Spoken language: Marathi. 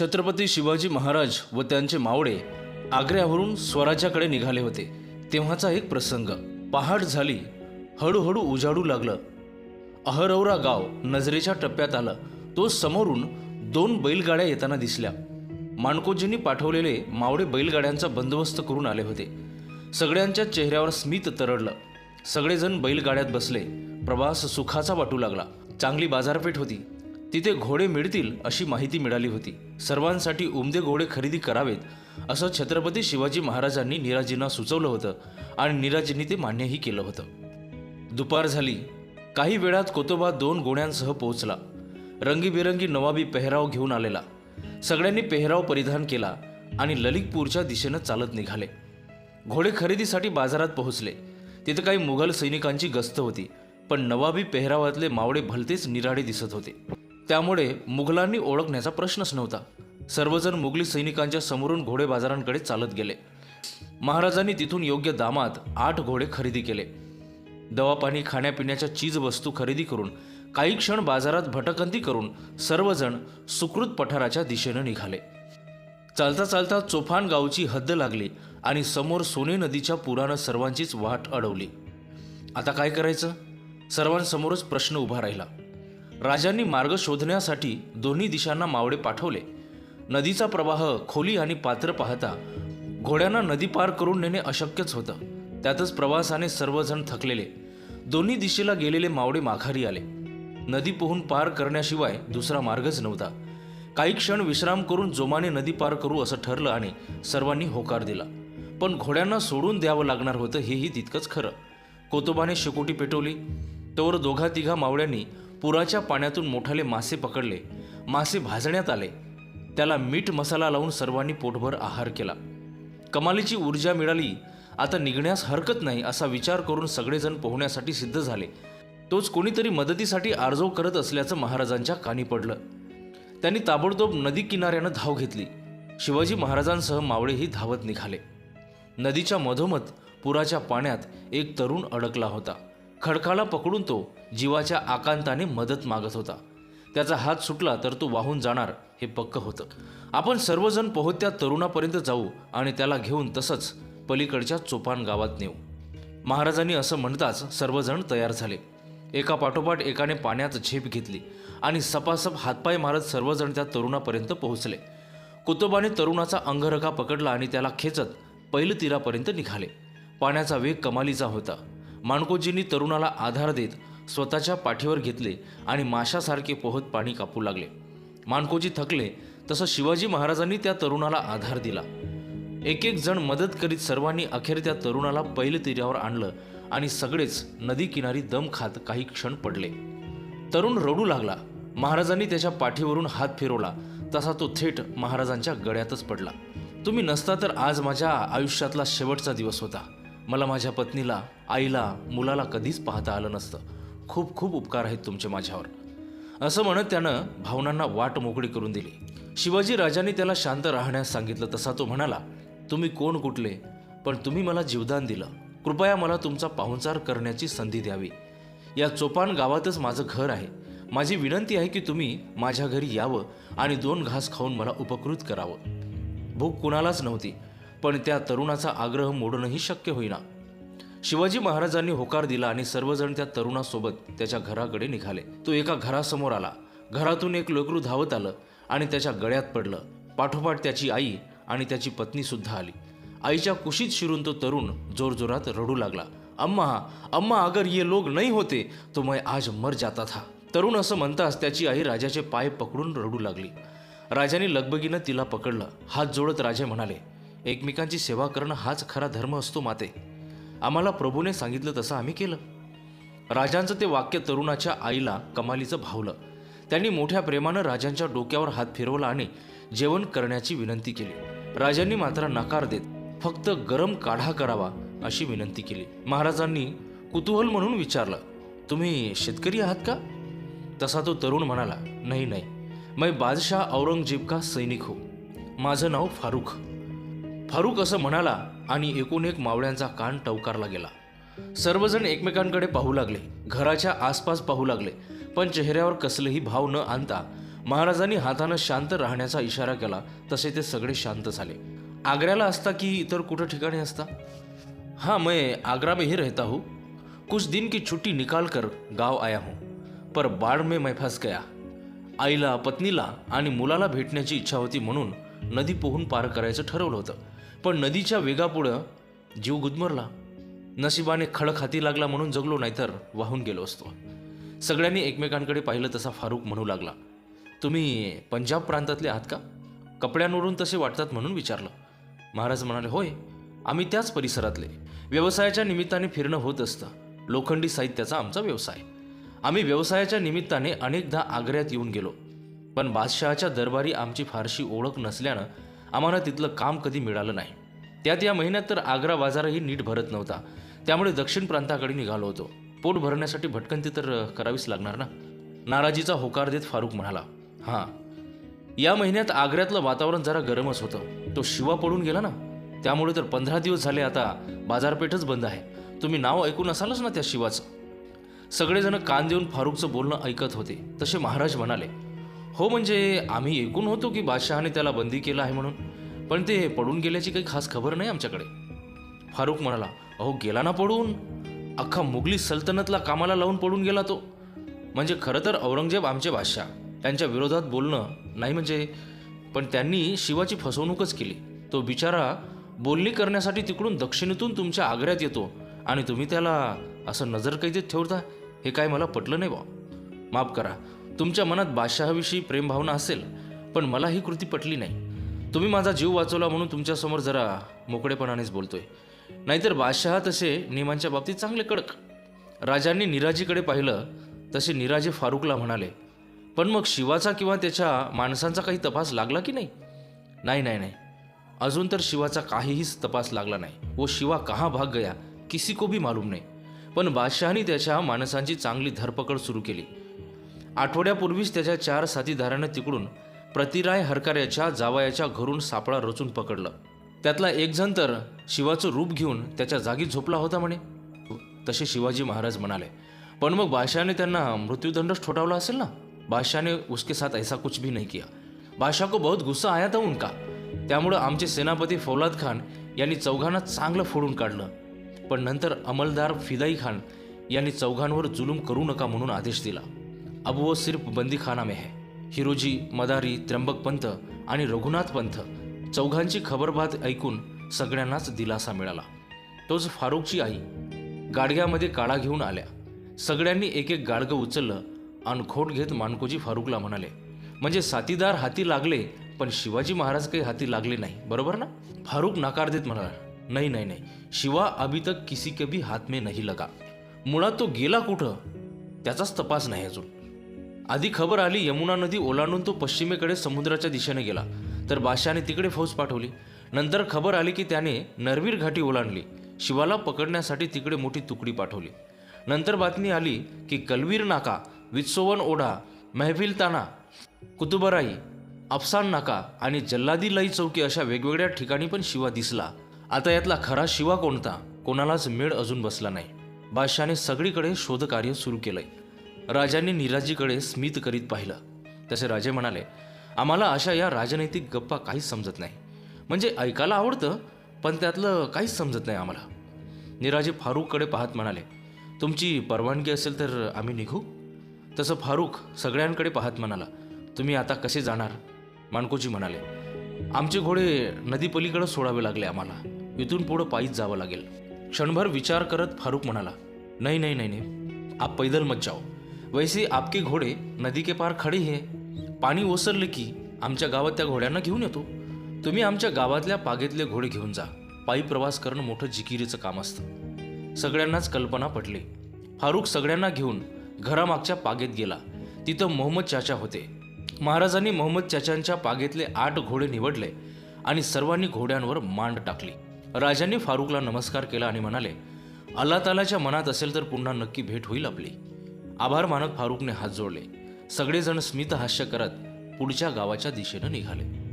छत्रपती शिवाजी महाराज व त्यांचे मावळे आग्र्यावरून स्वराज्याकडे निघाले होते. तेव्हाचा एक प्रसंग. पहाट झाली. हळूहळू उजाडू लागलं. अहरवरा गाव नजरेच्या टप्प्यात आलं. तो समोरून दोन बैलगाड्या येताना दिसल्या. माणकोजींनी पाठवलेले मावळे बैलगाड्यांचा बंदोबस्त करून आले होते. सगळ्यांच्या चेहऱ्यावर स्मित तरळलं सगळेजण बैलगाड्यात बसले. प्रवास सुखाचा वाटू लागला. चांगली बाजारपेठ होती. तिथे घोडे मिळतील अशी माहिती मिळाली होती. सर्वांसाठी उमदे घोडे खरेदी करावेत असं छत्रपती शिवाजी महाराजांनी निराजींना सुचवलं होतं आणि निराजींनी ते मान्यही केलं होतं. दुपार झाली. काही वेळात कोतोबा दोन गोण्यांसह पोहोचला. रंगीबेरंगी नवाबी पेहराव घेऊन आलेला. सगळ्यांनी पेहराव परिधान केला आणि ललितपूरच्या दिशेनं चालत निघाले. घोडे खरेदीसाठी बाजारात पोहोचले. तिथे काही मुघल सैनिकांची गस्त होती पण नवाबी पेहरावातले मावळे भलतेच निराळे दिसत होते. त्यामुळे मुघलांनी ओळखण्याचा प्रश्नच नव्हता. सर्वजण मुघली सैनिकांच्या समोरून घोडे बाजारांकडे चालत गेले. महाराजांनी तिथून योग्य दामात आठ घोडे खरेदी केले. दवापाणी खाण्यापिण्याच्या चीज वस्तू खरेदी करून काही क्षण बाजारात भटकंती करून सर्वजण सुकृत पठाराच्या दिशेनं निघाले. चालता चालता चोफान गावची हद्द लागली आणि समोर सोने नदीच्या पुरानं सर्वांचीच वाट अडवली. आता काय करायचं? सर्वांसमोरच प्रश्न उभा राहिला. राजांनी मार्ग शोधण्यासाठी दोन्ही दिशांना मावळे पाठवले. नदीचा प्रवाह खोली आणि पात्र पाहता घोड्यांना नदी पार करून नेणे अशक्यच होतं. त्यातच प्रवासाने सर्वजण थकलेले. दोन्ही दिशेला गेलेले मावळे माघारी आले. नदी पोहून पार करण्याशिवाय दुसरा मार्गच नव्हता. काही क्षण विश्राम करून जोमाने नदी पार करू असं ठरलं आणि सर्वांनी होकार दिला. पण घोड्यांना सोडून द्यावं लागणार होतं हेही तितकंच खरं. कोतोबाने शेकोटी पेटवली. तोवर दोघा तिघा मावळ्यांनी पुराच्या पाण्यातून मोठाले मासे पकडले. मासे भाजण्यात आले. त्याला मीठ मसाला लावून सर्वांनी पोटभर आहार केला. कमालीची ऊर्जा मिळाली. आता निघण्यास हरकत नाही असा विचार करून सगळेजण पोहण्यासाठी सिद्ध झाले. तोच कोणीतरी मदतीसाठी आर्जव करत असल्याचं महाराजांच्या कानी पडलं. त्यांनी ताबडतोब नदी किनाऱ्यानं धाव घेतली. शिवाजी महाराजांसह मावळेही धावत निघाले. नदीच्या मधोमध पुराच्या पाण्यात एक तरुण अडकला होता. खडकाला पकडून तो जीवाच्या आकांताने मदत मागत होता. त्याचा हात सुटला तर तो वाहून जाणार हे पक्क होतं. आपण सर्वजण पोहत त्या तरुणापर्यंत जाऊ आणि त्याला घेऊन तसंच पलीकडच्या चोपान गावात नेऊ. महाराजांनी असं म्हणताच सर्वजण तयार झाले. एका पाठोपाठ एकाने पाण्यात झेप घेतली आणि सपासप हातपाय मारत सर्वजण त्या तरुणापर्यंत पोहोचले. कुतुबाने तरुणाचा अंगरखा पकडला आणि त्याला खेचत पहिलं तीरापर्यंत निघाले. पाण्याचा वेग कमालीचा होता. माणकोजींनी तरुणाला आधार देत स्वतःच्या पाठीवर घेतले आणि माशासारखे पोहत पाणी कापू लागले. मानकोजी थकले तसं शिवाजी महाराजांनी त्या तरुणाला आधार दिला. एक एक जण मदत करीत सर्वांनी अखेर त्या तरुणाला पैल तीरावर आणलं आणि सगळेच नदी किनारी दम खात काही क्षण पडले. तरुण रडू लागला. महाराजांनी त्याच्या पाठीवरून हात फिरवला. तसा तो थेट महाराजांच्या गळ्यातच पडला. तुम्ही नसता तर आज माझ्या आयुष्यातला शेवटचा दिवस होता. मला माझ्या पत्नीला आईला मुलाला कधीच पाहता आलं नसतं. खूप खूप उपकार आहेत तुमचे माझ्यावर. असं म्हणत त्यानं भावनांना वाट मोकळी करून दिली. शिवाजी राजांनी त्याला शांत राहण्यास सांगितलं तसा तो म्हणाला तुम्ही कोण कुठले? पण तुम्ही मला जीवदान दिलं. कृपया मला तुमचा पाहुणचार करण्याची संधी द्यावी. या चोपान गावातच माझं घर आहे. माझी विनंती आहे की तुम्ही माझ्या घरी यावं आणि दोन घास खाऊन मला उपकृत करावं. भूक कुणालाच नव्हती पण त्या तरुणाचा आग्रह मोडणंही शक्य होईना. शिवाजी महाराजांनी होकार दिला आणि सर्वजण त्या तरुणासोबत त्याच्या घराकडे निघाले. तो एका घरासमोर आला. घरातून एक लोकरू धावत आलं आणि त्याच्या गळ्यात पडलं. पाठोपाठ त्याची आई आणि त्याची पत्नी सुद्धा आली. आईच्या कुशीत शिरून तो तरुण जोरजोरात रडू लागला. अम्मा अम्मा अगर ये लोग नाही होते तो मैं आज मर जाता था. तरुण असं म्हणताच त्याची आई राजाचे पाय पकडून रडू लागली. राजाने लगबगीनं तिला पकडलं. हात जोडत राजे म्हणाले एकमेकांची सेवा करणं हाच खरा धर्म असतो माते. आम्हाला प्रभूने सांगितलं तसं आम्ही केलं. राजांचं ते वाक्य तरुणाच्या आईला कमालीचं भावलं. त्यांनी मोठ्या प्रेमानं राजांच्या डोक्यावर हात फिरवला आणि जेवण करण्याची विनंती केली. राजांनी मात्र नकार देत फक्त गरम काढा करावा अशी विनंती केली. महाराजांनी कुतूहल म्हणून विचारलं तुम्ही शेतकरी आहात का? तसा तो तरुण म्हणाला नाही नाही. मैं बादशाह औरंगजेब का सैनिक हो? माझं नाव फारुख. फारूक असं म्हणाला आणि एकूण एक मावळ्यांचा कान टवकारला गेला. सर्वजण एकमेकांकडे पाहू लागले घराच्या आसपास पाहू लागले पण चेहऱ्यावर कसलेही भाव न आणता महाराजांनी हातानं शांत राहण्याचा इशारा केला तसे ते सगळे शांत झाले. आग्र्याला असता की इतर कुठं ठिकाणी असता? हाँ मैं आगरा में ही रहता हूँ. कुछ दिन की छुट्टी निकाल कर गाव आया हूँ. पर बाढ़ में मैं फंस गया. आईला पत्नीला आणि मुलाला भेटण्याची इच्छा होती म्हणून नदी पोहून पार करायचं ठरवलं होतं. पण नदीच्या वेगापुढं जीव गुदमरला. नशिबाने खडक हाती लागला म्हणून जगलो नाहीतर वाहून गेलो असतो. सगळ्यांनी एकमेकांकडे पाहिलं तसा फारूक म्हणू लागला. तुम्ही पंजाब प्रांतातले आहात का? कपड्यांवरून तसे वाटतात म्हणून विचारलं. महाराज म्हणाले होय आम्ही त्याच परिसरातले. व्यवसायाच्या निमित्ताने फिरणं होत असतं. लोखंडी साहित्याचा आमचा व्यवसाय. आम्ही व्यवसायाच्या निमित्ताने अनेकदा आग्र्यात येऊन गेलो. पण बादशहाच्या दरबारी आमची फारशी ओळख नसल्यानं आम्हाला तिथलं काम कधी मिळालं नाही. त्यात या महिन्यात तर आग्रा बाजारही नीट भरत नव्हता. त्यामुळे दक्षिण प्रांताकडे निघालो होतो. पोट भरण्यासाठी भटकंती तर करावीच लागणार ना? नाराजीचा होकार देत फारूक म्हणाला हां. या महिन्यात आग्र्यातलं वातावरण जरा गरमच होतं. तो शिवा पडून गेला ना? त्यामुळे तर पंधरा दिवस झाले आता बाजारपेठच बंद आहे. तुम्ही नाव ऐकून असालच ना त्या शिवाचं? सगळेजण कान देऊन फारूकचं बोलणं ऐकत होते. तसे महाराज म्हणाले हो म्हणजे आम्ही ऐकून होतो की बादशहाने त्याला बंदी केलं आहे म्हणून? पण ते पडून गेल्याची काही खास खबर नाही आमच्याकडे. फारूक म्हणाला अहो गेला ना पडून? अख्खा मुघली सल्तनतला कामाला लावून पडून गेला तो. म्हणजे खरं तर औरंगजेब आमचे बादशाह. त्यांच्या विरोधात बोलणं नाही म्हणजे पण त्यांनी शिवाची फसवणूकच केली. तो बिचारा बोलणी करण्यासाठी तिकडून दक्षिणेतून तुमच्या आग्र्यात येतो आणि तुम्ही त्याला असं नजर कैदेत ठेवता? हे काय मला पटलं नाही बा माफ करा तुमच्या मनात बादशहाविषयी प्रेमभावना असेल पण मला ही कृती पटली नाही. तुम्ही माझा जीव वाचवला म्हणून तुमच्यासमोर जरा मोकळेपणानेच बोलतोय. नाहीतर बादशहा तसे नियमांच्या बाबतीत चांगले कडक. राजांनी निराजीकडे पाहिलं तसे निराजे फारुकला म्हणाले पण मग शिवाचा किंवा त्याच्या माणसांचा काही तपास लागला की नाही? नाही नाही नाही. अजून तर शिवाचा काहीहीच तपास लागला नाही. वो शिवा कहाँ भाग गया किसी को भी मालूम नाही. पण बादशहानी त्याच्या माणसांची चांगली धरपकड सुरू केली. आठवड्यापूर्वीच त्याच्या चार साथीदारानं तिकडून प्रतिराय हरकाऱ्याच्या जावयाच्या घरून सापळा रचून पकडलं. त्यातला एकजण तर शिवाचं रूप घेऊन त्याच्या जागी झोपला होता म्हणे. तसे शिवाजी महाराज म्हणाले पण मग बादशाने त्यांना मृत्यूदंडच ठोठावला असेल ना? बादशाने उसके साथ ऐसा कुछ भी नहीं किया. बादशाह को बहुत गुस्सा आया था उनका. त्यामुळं आमचे सेनापती फौलाद खान यांनी चौघांना चांगलं फोडून काढलं. पण नंतर अंमलदार फिदाई खान यांनी चौघांवर जुलूम करू नका म्हणून आदेश दिला. अब वो सिर्फ बंदीखाना में है। हिरोजी मदारी त्र्यंबक पंत आणि रघुनाथ पंत चौघांची खबरबात ऐकून सगळ्यांनाच दिलासा मिळाला. तोच फारूकची आई गाडग्यामध्ये काळा घेऊन आल्या. सगळ्यांनी एक एक गाडगं उचललं आणि खोट घेत मानकोजी फारूकला म्हणाले म्हणजे साथीदार हाती लागले पण शिवाजी महाराज काही हाती लागले नाही बरोबर ना? फारूक नकार देत म्हणाला नाही नाही नाही. शिवा अभी तक किसी के भी हात में नहीं लगा. मुळात तो गेला कुठं? त्याचाच तपास नाही अजून. आधी खबर आली यमुना नदी ओलांडून तो पश्चिमेकडे समुद्राच्या दिशेने गेला. तर बादशाने तिकडे फौज पाठवली. नंतर खबर आली की त्याने नरवीर घाटी ओलांडली. शिवाला पकडण्यासाठी तिकडे मोठी तुकडी पाठवली. नंतर बातमी आली की कलवीर नाका वित्सोवन ओढा महफिल ताना कुतुबराई अफसान नाका आणि जल्लादी लई चौकी अशा वेगवेगळ्या ठिकाणी पण शिवा दिसला. आता यातला खरा शिवा कोणता? कोणालाच मेळ अजून बसला नाही. बादशाने सगळीकडे शोधकार्य सुरू केलंय. राजांनी निराजीकडे स्मित करीत पाहिलं. तसे राजे म्हणाले आम्हाला अशा या राजनैतिक गप्पा काहीच समजत नाही. म्हणजे ऐकायला आवडतं पण त्यातलं काहीच समजत नाही आम्हाला. निराजी फारूककडे पाहत म्हणाले तुमची परवानगी असेल तर आम्ही निघू. तसं फारूक सगळ्यांकडे पाहत म्हणाला तुम्ही आता कसे जाणार? मानकोजी म्हणाले आमचे घोडे नदीपलीकडे सोडावे लागले आम्हाला. इथून पुढं पायीच जावं लागेल. क्षणभर विचार करत फारूक म्हणाला नाही नाही नाही नाही. आप पैदल मत जाओ. वैसे आपके घोडे नदी के पार खडे हे। पाणी ओसरले की आमच्या गावात त्या घोड्यांना घेऊन येतो। तुम्ही आमच्या गावातल्या पागेतले घोडे घेऊन जा। पायी प्रवास करणं मोठं जिकिरीचं काम असतं। सगळ्यांनाच कल्पना पटली। फारूक सगळ्यांना घेऊन घरामागच्या पागेत गेला। तिथं मोहम्मद चाचा होते। महाराजांनी मोहम्मद चाचांच्या पागेतले आठ घोडे निवडले आणि सर्वांनी घोड्यांवर मांड टाकली। राजांनी फारूकला नमस्कार केला आणि म्हणाले अल्ला तालाच्या मनात असेल तर पुन्हा नक्की भेट होईल आपली. आभार मानत फारूकने हात जोडले. सगळेजण स्मितहास्य करत पुढच्या गावाच्या दिशेनं निघाले.